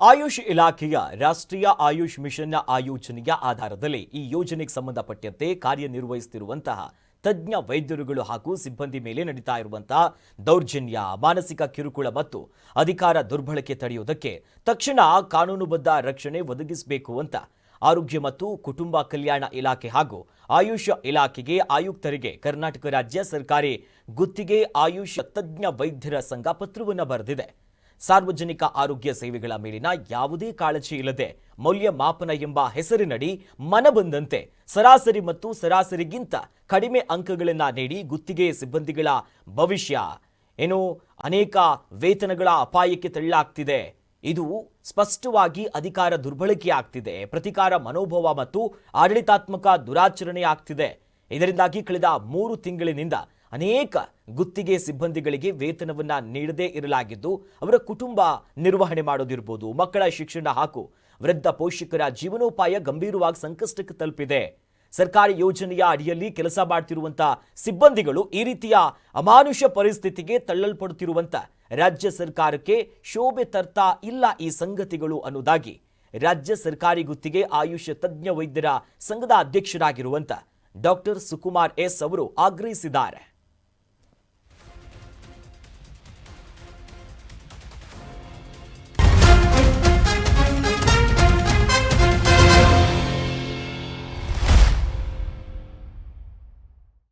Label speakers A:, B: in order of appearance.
A: ಆಯುಷ್ ಇಲಾಖೆಯ ರಾಷ್ಟ್ರೀಯ ಆಯುಷ್ ಮಿಷನ್ನ ಆಯೋಜನೆಯ ಆಧಾರದಲ್ಲಿ ಈ ಯೋಜನೆಗೆ ಸಂಬಂಧಪಟ್ಟಂತೆ ಕಾರ್ಯನಿರ್ವಹಿಸುತ್ತಿರುವಂತಹ ತಜ್ಞ ವೈದ್ಯರುಗಳು ಹಾಗೂ ಸಿಬ್ಬಂದಿ ಮೇಲೆ ನಡೀತಾ ಇರುವಂತಹ ದೌರ್ಜನ್ಯ, ಮಾನಸಿಕ ಕಿರುಕುಳ ಮತ್ತು ಅಧಿಕಾರ ದುರ್ಬಳಕೆ ತಡೆಯುವುದಕ್ಕೆ ತಕ್ಷಣ ಕಾನೂನುಬದ್ಧ ರಕ್ಷಣೆ ಒದಗಿಸಬೇಕು ಅಂತ ಆರೋಗ್ಯ ಮತ್ತು ಕುಟುಂಬ ಕಲ್ಯಾಣ ಇಲಾಖೆ ಹಾಗೂ ಆಯುಷ್ ಇಲಾಖೆಗೆ ಆಯುಕ್ತರಿಗೆ ಕರ್ನಾಟಕ ರಾಜ್ಯ ಸರ್ಕಾರಿ ಗುತ್ತಿಗೆ ಆಯುಷ್ ತಜ್ಞ ವೈದ್ಯರ ಸಂಘ ಪತ್ರವನ್ನು ಬರೆದಿದೆ. ಸಾರ್ವಜನಿಕ ಆರೋಗ್ಯ ಸೇವೆಗಳ ಮೇಲಿನ ಯಾವುದೇ ಕಾಳಜಿ ಇಲ್ಲದೆ ಮೌಲ್ಯಮಾಪನ ಎಂಬ ಹೆಸರಿನಡಿ ಮನಬಂದಂತೆ ಸರಾಸರಿ ಮತ್ತು ಸರಾಸರಿಗಿಂತ ಕಡಿಮೆ ಅಂಕಗಳನ್ನು ನೀಡಿ ಗುತ್ತಿಗೆ ಸಿಬ್ಬಂದಿಗಳ ಭವಿಷ್ಯ. ಏನು? ಅನೇಕ ವೇತನಗಳ ಅಪಾಯಕ್ಕೆ ತಳ್ಳಾಗ್ತಿದೆ. ಇದು ಸ್ಪಷ್ಟವಾಗಿ ಅಧಿಕಾರ ದುರ್ಬಳಕೆ ಆಗ್ತಿದೆ. ಪ್ರತಿಕಾರ ಮನೋಭಾವ ಮತ್ತು ಆಡಳಿತಾತ್ಮಕ ದುರಾಚರಣೆ ಆಗ್ತಿದೆ. ಇದರಿಂದಾಗಿ ಕಳೆದ ಮೂರು ತಿಂಗಳಿನಿಂದ ಅನೇಕ ಗುತ್ತಿಗೆ ಸಿಬ್ಬಂದಿಗಳಿಗೆ ವೇತನವನ್ನ ನೀಡದೇ ಇರಲಾಗಿದ್ದು, ಅವರ ಕುಟುಂಬ ನಿರ್ವಹಣೆ ಮಾಡೋದಿರ್ಬೋದು, ಮಕ್ಕಳ ಶಿಕ್ಷಣ ಹಾಗೂ ವೃದ್ಧ ಪೋಷಕರ ಜೀವನೋಪಾಯ ಗಂಭೀರವಾಗಿ ಸಂಕಷ್ಟಕ್ಕೆ ತಲುಪಿದೆ. ಸರ್ಕಾರಿ ಯೋಜನೆಯ ಅಡಿಯಲ್ಲಿ ಕೆಲಸ ಮಾಡ್ತಿರುವಂತ ಸಿಬ್ಬಂದಿಗಳು ಈ ರೀತಿಯ ಅಮಾನುಷ ಪರಿಸ್ಥಿತಿಗೆ ತಳ್ಳಲ್ಪಡುತ್ತಿರುವಂತ ರಾಜ್ಯ ಸರ್ಕಾರಕ್ಕೆ ಶೋಭೆ ತರ್ತಾ ಇಲ್ಲ ಈ ಸಂಗತಿಗಳು ಅನ್ನೋದಾಗಿ ರಾಜ್ಯ ಸರ್ಕಾರಿ ಗುತ್ತಿಗೆ ಆಯುಷ್ ತಜ್ಞ ವೈದ್ಯರ ಸಂಘದ ಅಧ್ಯಕ್ಷರಾಗಿರುವಂತ ಡಾಕ್ಟರ್ ಸುಕುಮಾರ್ ಎಸ್ ಅವರು ಆಗ್ರಹಿಸಿದ್ದಾರೆ.